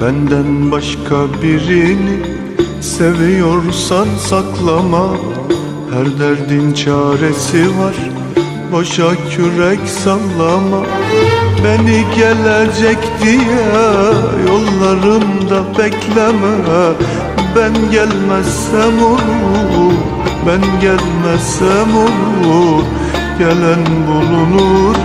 Benden başka birini seviyorsan saklama. Her derdin çaresi var Boşa kürek sallama. Beni gelecek diye yollarımda bekleme. Ben gelmezsem olur Ben gelmezsem olur. Gelen bulunur